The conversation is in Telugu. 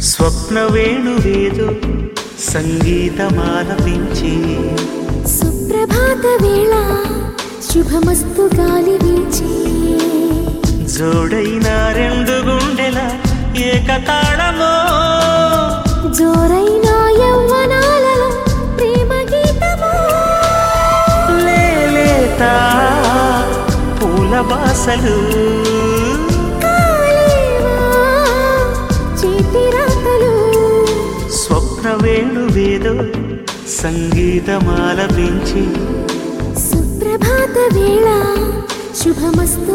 స్వప్న వేణువేదో సంగీతమాలపించి. సుప్రభాత వేళ శుభమస్తు గాలి వీచే. జోడైన రెండు గుండెల ఏకతాళమో. జోరైన యవ్వనాలలో ప్రేమ గీతమో. లేలేత పూల బాసలు. స్వప్న వేణువేదో సంగీతమాలపించి సుప్రభాత వేళ శుభమస్తు